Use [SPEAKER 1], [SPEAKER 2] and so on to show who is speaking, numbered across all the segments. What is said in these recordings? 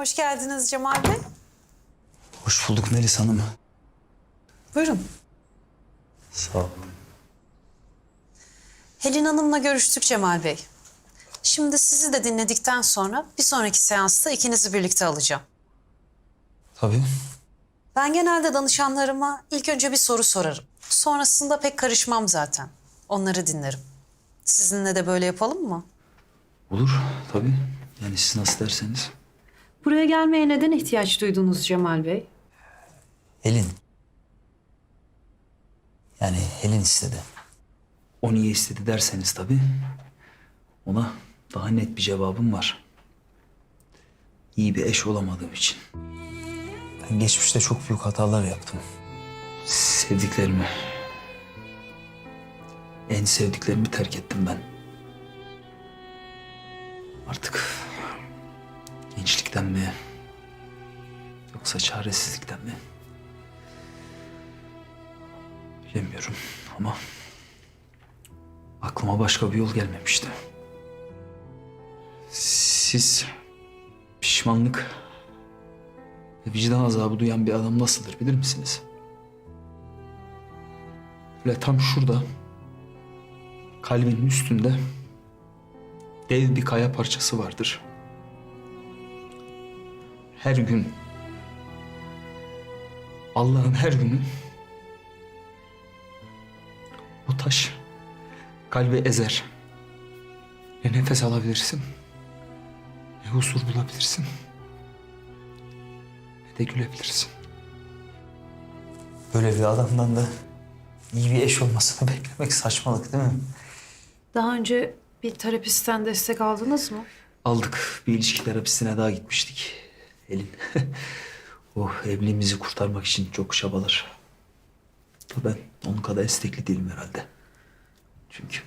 [SPEAKER 1] Hoş geldiniz Cemal Bey.
[SPEAKER 2] Hoş bulduk Melis Hanım.
[SPEAKER 1] Buyurun.
[SPEAKER 2] Sağ olun.
[SPEAKER 1] Helin Hanım'la görüştük Cemal Bey. Şimdi sizi de dinledikten sonra bir sonraki seansta ikinizi birlikte alacağım.
[SPEAKER 2] Tabii.
[SPEAKER 1] Ben genelde danışanlarıma ilk önce bir soru sorarım. Sonrasında pek karışmam zaten. Onları dinlerim. Sizinle de böyle yapalım mı?
[SPEAKER 2] Olur tabii. Yani siz nasıl derseniz.
[SPEAKER 1] Buraya gelmeye neden ihtiyaç duydunuz Cemal Bey?
[SPEAKER 2] Helin. Yani Helin istedi. O niye istedi derseniz tabii. Ona daha net bir cevabım var. İyi bir eş olamadığım için. Ben geçmişte çok büyük hatalar yaptım. Sevdiklerimi, en sevdiklerimi terk ettim ben. Artık gençlikten mi, yoksa çaresizlikten mi? Bilemiyorum ama aklıma başka bir yol gelmemişti. Siz pişmanlık ve vicdan azabı duyan bir adam nasıldır bilir misiniz? Böyle tam şurada kalbinin üstünde dev bir kaya parçası vardır. Her gün Allah'ın her günü o taş kalbi ezer. Ne nefes alabilirsin, ne huzur bulabilirsin, ne de gülebilirsin. Böyle bir adamdan da iyi bir eş olmasını beklemek saçmalık değil mi?
[SPEAKER 1] Daha önce bir terapistten destek aldınız mı?
[SPEAKER 2] Aldık. Bir ilişki terapisine daha gitmiştik. Elin. o evliliğimizi kurtarmak için çok çabalar. Ben onun kadar istekli değilim herhalde. Çünkü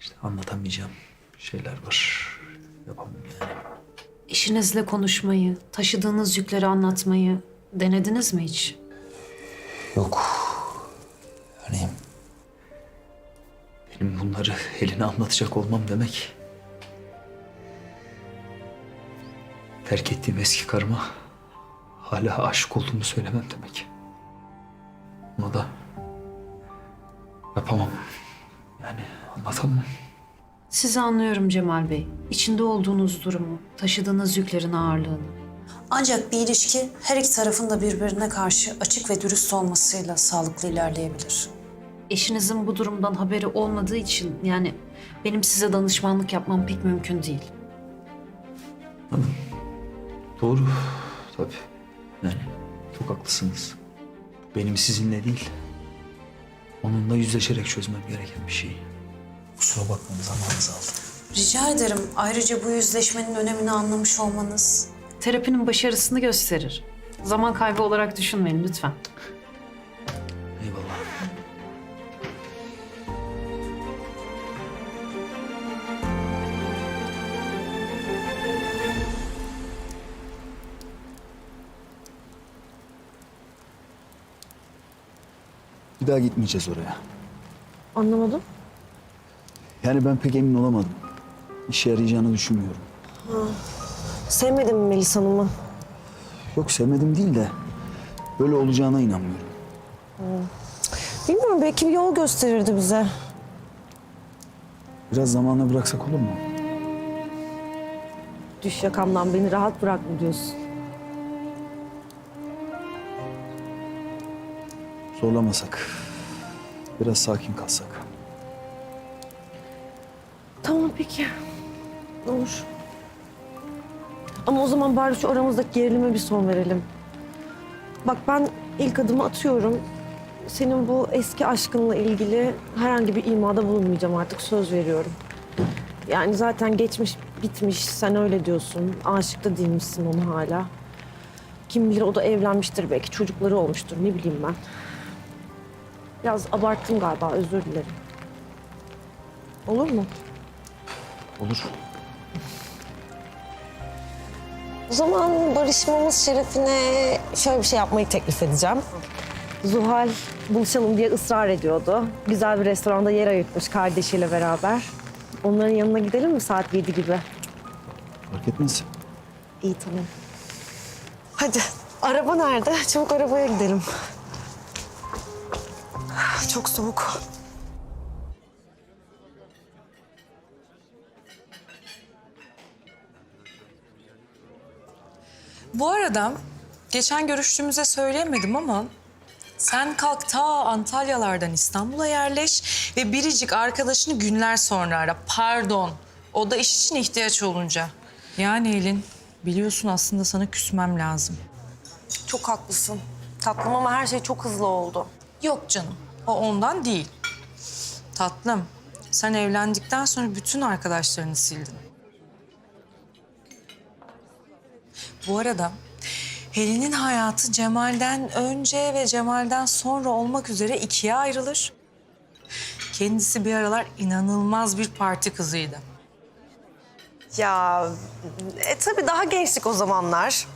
[SPEAKER 2] işte anlatamayacağım şeyler var. Yapamam yani.
[SPEAKER 1] Eşinizle konuşmayı, taşıdığınız yükleri anlatmayı denediniz mi hiç?
[SPEAKER 2] Yok. Yani benim bunları eline anlatacak olmam demek. Terk ettiğim eski karıma hala aşık olduğumu söylemem demek. Bunu da yapamam. Yani anlatamam.
[SPEAKER 1] Sizi anlıyorum Cemal Bey. İçinde olduğunuz durumu, taşıdığınız yüklerin ağırlığını. Ancak bir ilişki her iki tarafın da birbirine karşı açık ve dürüst olmasıyla sağlıklı ilerleyebilir. Eşinizin bu durumdan haberi olmadığı için yani benim size danışmanlık yapmam pek mümkün değil.
[SPEAKER 2] Doğru. Tabii. Yani çok haklısınız. Benim sizinle değil, onunla yüzleşerek çözmem gereken bir şey. Kusura bakmayın zamanınızı aldım.
[SPEAKER 1] Rica ederim. Ayrıca bu yüzleşmenin önemini anlamış olmanız... Terapinin başarısını gösterir. Zaman kaybı olarak düşünmeyin lütfen.
[SPEAKER 2] Bir daha gitmeyeceğiz oraya.
[SPEAKER 3] Anlamadım.
[SPEAKER 2] Yani ben pek emin olamadım. İşe yarayacağını düşünmüyorum.
[SPEAKER 3] Sevmedin mi Melis Hanım'ı?
[SPEAKER 2] Yok sevmedim değil de böyle olacağına inanmıyorum.
[SPEAKER 3] Bilmiyorum belki bir yol gösterirdi bize.
[SPEAKER 2] Biraz zamana bıraksak olur mu?
[SPEAKER 3] Düş yakamdan beni rahat bırak mı diyorsun?
[SPEAKER 2] Zorlamasak. Biraz sakin kalsak.
[SPEAKER 3] Tamam peki. Olur. Ama o zaman bari şu aramızdaki gerilime bir son verelim. Bak ben ilk adımı atıyorum. Senin bu eski aşkınla ilgili herhangi bir imada bulunmayacağım artık söz veriyorum. Yani zaten geçmiş bitmiş sen öyle diyorsun. Aşık da değilmişsin ona hala. Kim bilir o da evlenmiştir belki çocukları olmuştur ne bileyim ben. Biraz abarttım galiba özür dilerim. Olur mu?
[SPEAKER 2] Olur.
[SPEAKER 3] O zaman barışmamız şerefine şöyle bir şey yapmayı teklif edeceğim. Zuhal buluşalım diye ısrar ediyordu. Güzel bir restoranda yer ayırtmış kardeşiyle beraber. Onların yanına gidelim mi saat 7 gibi?
[SPEAKER 2] Fark etmez.
[SPEAKER 3] İyi tamam. Hadi araba nerede? Çabuk arabaya gidelim. Çok soğuk.
[SPEAKER 4] Bu arada geçen görüştüğümüzde söyleyemedim ama sen kalk ta Antalyalardan İstanbul'a yerleş ve biricik arkadaşını günler sonra ara. Pardon. O da iş için ihtiyaç olunca. Yani Elin biliyorsun aslında sana küsmem lazım.
[SPEAKER 3] Çok haklısın. Tatlım ama her şey çok hızlı oldu.
[SPEAKER 4] Yok canım. O ondan değil. Tatlım. Sen evlendikten sonra bütün arkadaşlarını sildin. Bu arada Helin'in hayatı Cemal'den önce ve Cemal'den sonra olmak üzere ikiye ayrılır. Kendisi bir aralar inanılmaz bir parti kızıydı.
[SPEAKER 3] Ya e, tabii daha gençlik o zamanlar.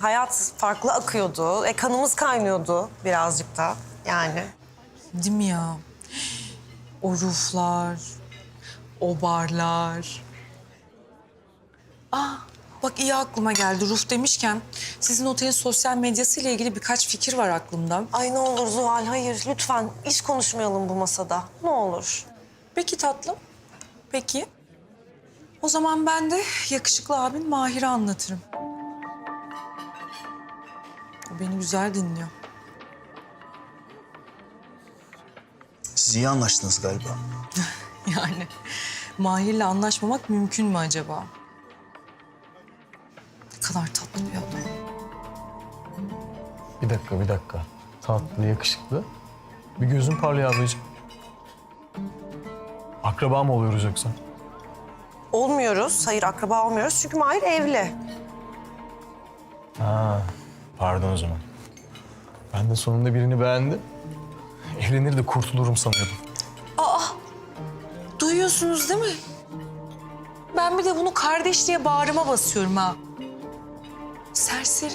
[SPEAKER 3] Hayat farklı akıyordu. E, kanımız kaynıyordu birazcık da yani.
[SPEAKER 4] Değil mi ya? O ruflar, o barlar. Aa, bak iyi aklıma geldi. Ruf demişken sizin otelin sosyal medyası ile ilgili birkaç fikir var aklımda.
[SPEAKER 3] Ay ne olur Zuhal hayır lütfen iş konuşmayalım bu masada. Ne olur.
[SPEAKER 4] Peki tatlım. Peki. O zaman ben de yakışıklı abin Mahir'e anlatırım. O beni güzel dinliyor.
[SPEAKER 5] Siz iyi anlaştınız galiba.
[SPEAKER 4] Yani Mahir'le anlaşmamak mümkün mü acaba? Ne kadar tatlı bir adam.
[SPEAKER 6] Bir dakika, bir dakika. Tatlı, yakışıklı. Bir gözün parlıyor ablacığım. Akraba mı oluyoruz yoksa?
[SPEAKER 3] Olmuyoruz. Hayır akraba olmuyoruz çünkü Mahir evli.
[SPEAKER 6] Ha, pardon o zaman. Ben de sonunda birini beğendim. Evlenir de kurtulurum sanıyordum.
[SPEAKER 4] Duyuyorsunuz değil mi? Ben bir de bunu kardeş diye bağrıma basıyorum ha. Serseri.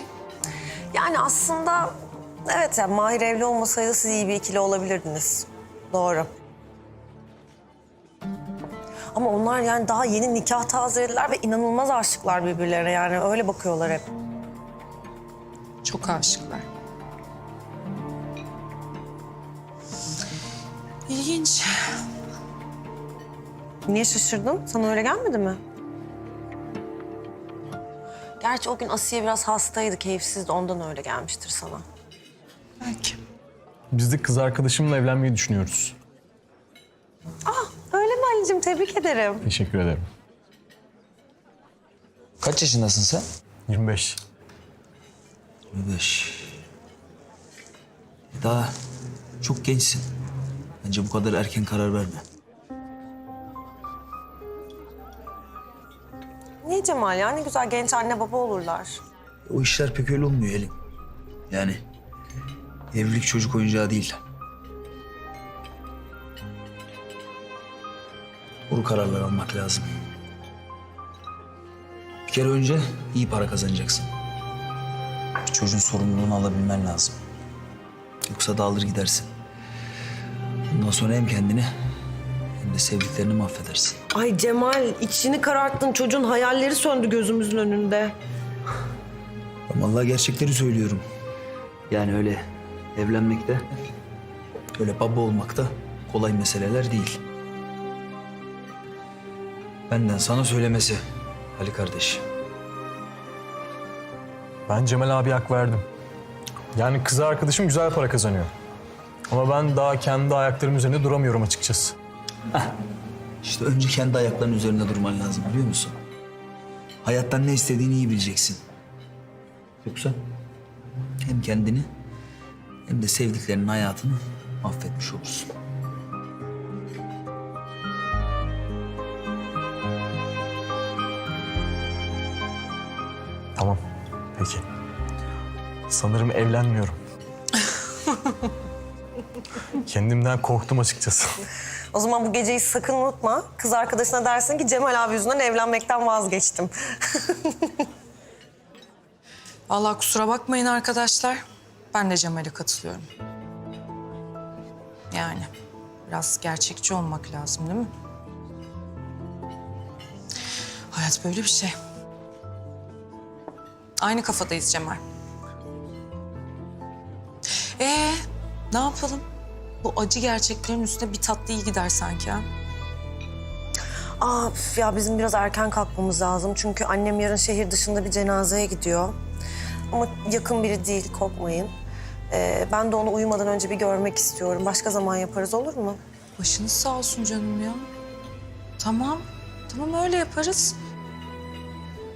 [SPEAKER 3] Yani aslında evet yani Mahir evli olmasaydı siz iyi bir ikili olabilirdiniz. Doğru. Ama onlar yani daha yeni nikah tazelediler ve inanılmaz aşıklar birbirlerine yani öyle bakıyorlar hep.
[SPEAKER 4] Çok aşıklar. İlginç.
[SPEAKER 3] Niye şaşırdın? Sana öyle gelmedi mi? Gerçi o gün Asiye biraz hastaydı, keyifsizdi. Ondan öyle gelmiştir sana.
[SPEAKER 4] Belki.
[SPEAKER 6] Biz de kız arkadaşımla evlenmeyi düşünüyoruz.
[SPEAKER 3] Öyle mi Ali'cim? Tebrik ederim.
[SPEAKER 6] Teşekkür ederim.
[SPEAKER 2] Kaç yaşındasın sen?
[SPEAKER 6] 25.
[SPEAKER 2] 25. Daha çok gençsin. Bence bu kadar erken karar verme.
[SPEAKER 3] Niye Cemal ya? Ne güzel genç anne baba olurlar.
[SPEAKER 2] O işler pek öyle olmuyor Elin. Yani evlilik çocuk oyuncağı değil. Doğru kararlar almak lazım. Bir kere önce iyi para kazanacaksın. Bir çocuğun sorumluluğunu alabilmen lazım. Yoksa dağılır gidersin. Ondan sonra hem kendini hem de sevdiklerini mahvedersin.
[SPEAKER 3] Ay Cemal içini kararttın. Çocuğun hayalleri söndü gözümüzün önünde.
[SPEAKER 2] Vallahi gerçekleri söylüyorum. Yani öyle evlenmek de, öyle baba olmak da kolay meseleler değil. Benden sana söylemesi Ali kardeş.
[SPEAKER 6] Ben Cemal abi hak verdim. Yani kız arkadaşım güzel para kazanıyor. Ama ben daha kendi ayaklarım üzerinde duramıyorum açıkçası.
[SPEAKER 2] İşte önce kendi ayaklarının üzerinde durman lazım biliyor musun? Hayattan ne istediğini iyi bileceksin. Yoksa hem kendini hem de sevdiklerinin hayatını mahvetmiş olursun.
[SPEAKER 6] Tamam, peki. Sanırım evlenmiyorum. Kendimden korktum açıkçası.
[SPEAKER 3] O zaman bu geceyi sakın unutma. Kız arkadaşına dersin ki Cemal abi yüzünden evlenmekten vazgeçtim.
[SPEAKER 4] Vallahi kusura bakmayın arkadaşlar. Ben de Cemal'e katılıyorum. Yani biraz gerçekçi olmak lazım değil mi? Hayat böyle bir şey. Aynı kafadayız Cemal. Ee, ne yapalım? Bu acı gerçeklerin üstüne bir tatlı iyi gider sanki ha.
[SPEAKER 3] Aa üf ya bizim biraz erken kalkmamız lazım. Çünkü annem yarın şehir dışında bir cenazeye gidiyor. Ama yakın biri değil korkmayın. Ee, ben de onu uyumadan önce bir görmek istiyorum. Başka zaman yaparız olur mu?
[SPEAKER 4] Başınız sağ olsun canım ya. Tamam, tamam öyle yaparız.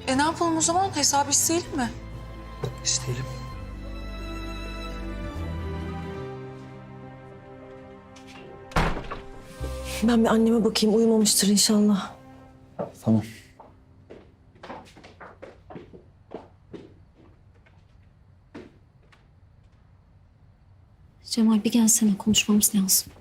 [SPEAKER 4] E ne yapalım o zaman? Hesabı isteyelim mi?
[SPEAKER 2] İsteyelim.
[SPEAKER 3] Ben bir anneme bakayım uyumamıştır inşallah.
[SPEAKER 2] Tamam.
[SPEAKER 1] Cemal bir gelsene konuşmamız lazım.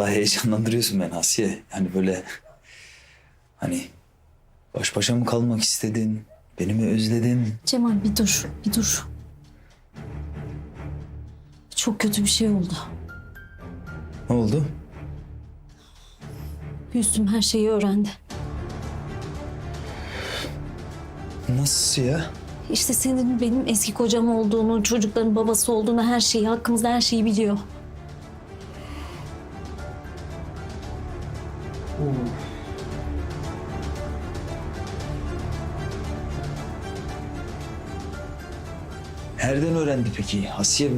[SPEAKER 2] Vallahi heyecanlandırıyorsun beni Asiye. Yani böyle hani baş başa mı kalmak istedin? Beni mi özledin?
[SPEAKER 1] Cemal bir dur, bir dur. Çok kötü bir şey oldu.
[SPEAKER 2] Ne oldu?
[SPEAKER 1] Gülsüm her şeyi öğrendi.
[SPEAKER 2] Nasıl ya?
[SPEAKER 1] İşte senin benim eski kocam olduğunu, çocukların babası olduğunu, her şeyi, hakkımızda her şeyi biliyor.
[SPEAKER 2] Nereden öğrendi peki? Asiye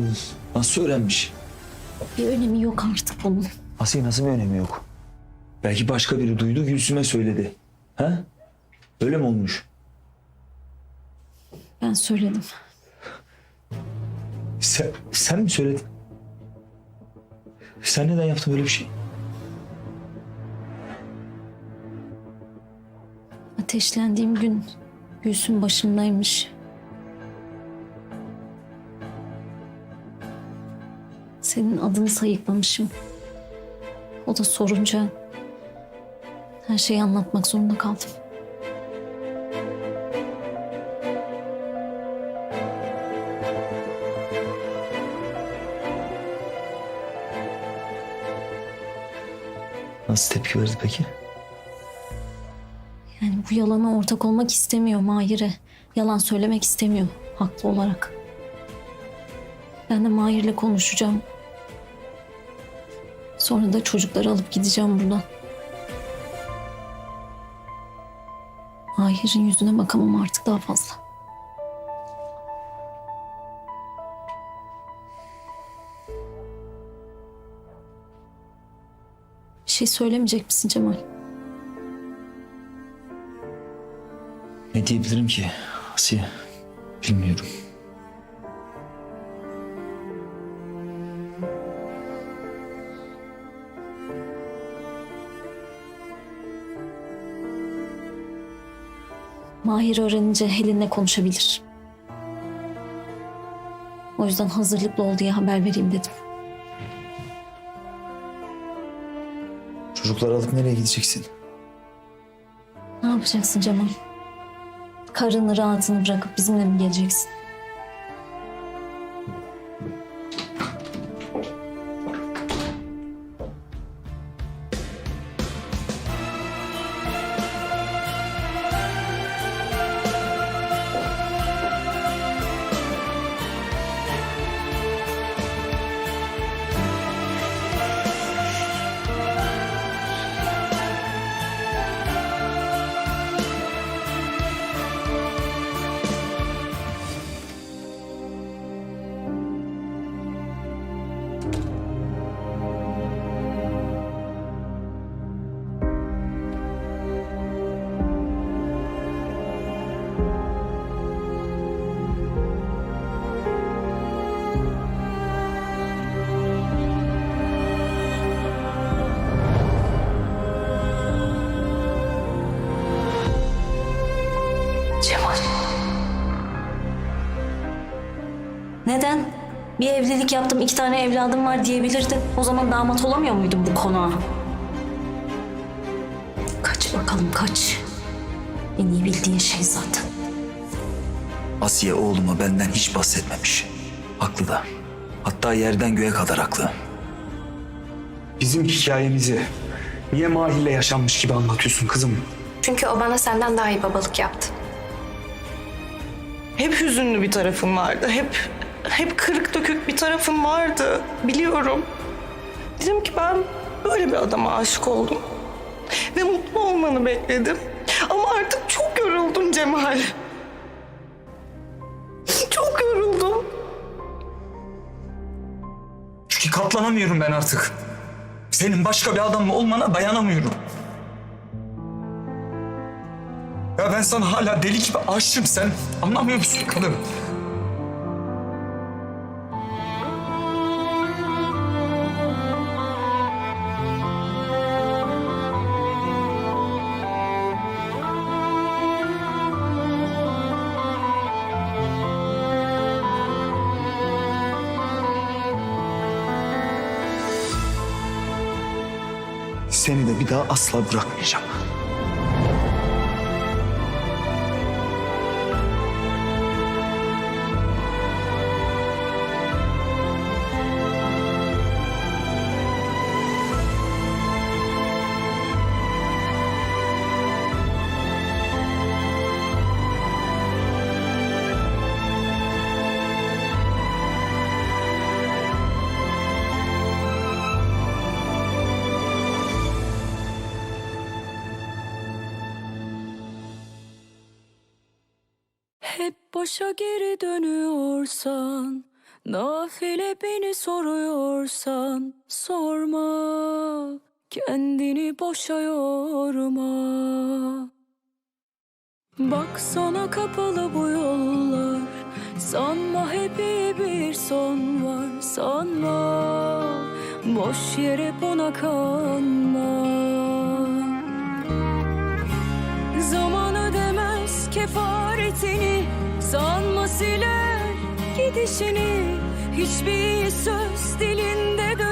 [SPEAKER 2] nasıl öğrenmiş?
[SPEAKER 1] Bir önemi yok artık bunun.
[SPEAKER 2] Asiye nasıl bir önemi yok? Belki başka biri duydu Gülsüm'e söyledi. Ha? Öyle mi olmuş?
[SPEAKER 1] Ben söyledim.
[SPEAKER 2] Sen, sen mi söyledin? Sen neden yaptın böyle bir şey?
[SPEAKER 1] Ateşlendiğim gün Gülsüm başımdaymış. Senin adını sayıklamışım. O da sorunca her şeyi anlatmak zorunda kaldım.
[SPEAKER 2] Nasıl tepki verdi peki?
[SPEAKER 1] Yani bu yalana ortak olmak istemiyor Mahir'e. Yalan söylemek istemiyor haklı olarak. Ben de Mahir'le konuşacağım. Sonra da çocukları alıp gideceğim buradan. Mahir'in yüzüne bakamam artık daha fazla. Bir şey söylemeyecek misin Cemal?
[SPEAKER 2] Ne diyebilirim ki Asiye? Bilmiyorum.
[SPEAKER 1] Mahir öğrenince Helen'le konuşabilir. O yüzden hazırlıklı ol diye haber vereyim dedim.
[SPEAKER 2] Çocukları alıp nereye gideceksin?
[SPEAKER 1] Ne yapacaksın Cemal? Karını rahatını bırakıp bizimle mi geleceksin? Bir evlilik yaptım, iki tane evladım var diyebilirdin. O zaman damat olamıyor muydum bu konağa? Kaç bakalım kaç. En iyi bildiğin şey zaten.
[SPEAKER 2] Asiye oğluma benden hiç bahsetmemiş. Haklı da. Hatta yerden göğe kadar haklı.
[SPEAKER 7] Bizim hikayemizi niye Mahir'le yaşanmış gibi anlatıyorsun kızım?
[SPEAKER 8] Çünkü o bana senden daha iyi babalık yaptı.
[SPEAKER 9] Hep hüzünlü bir tarafım vardı. Hep hep kırık dökük bir tarafım vardı. Biliyorum. Dedim ki ben böyle bir adama aşık oldum. Ve mutlu olmanı bekledim. Ama artık çok yoruldum Cemal. Çok yoruldum.
[SPEAKER 7] Çünkü katlanamıyorum ben artık. Senin başka bir adamla olmana dayanamıyorum. Ya ben sana hala deli gibi aşığım sen anlamıyor musun kadın? Seni de bir daha asla bırakmayacağım.
[SPEAKER 10] Başa geri dönüyorsan, nafile beni soruyorsan, sorma, kendini boşa yorma. Bak sana kapalı bu yollar, sanma hep iyi bir son var, sanma, boş yere buna kanma. Zaman ödemez kefaretini Sanma siler gidişini Hiçbir söz dilinde dönen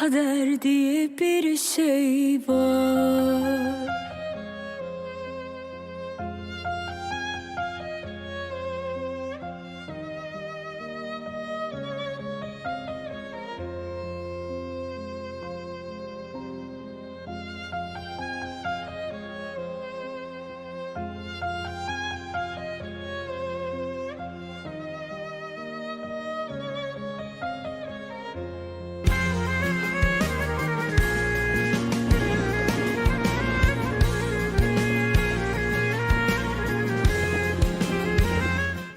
[SPEAKER 10] Kader diye bir şey var.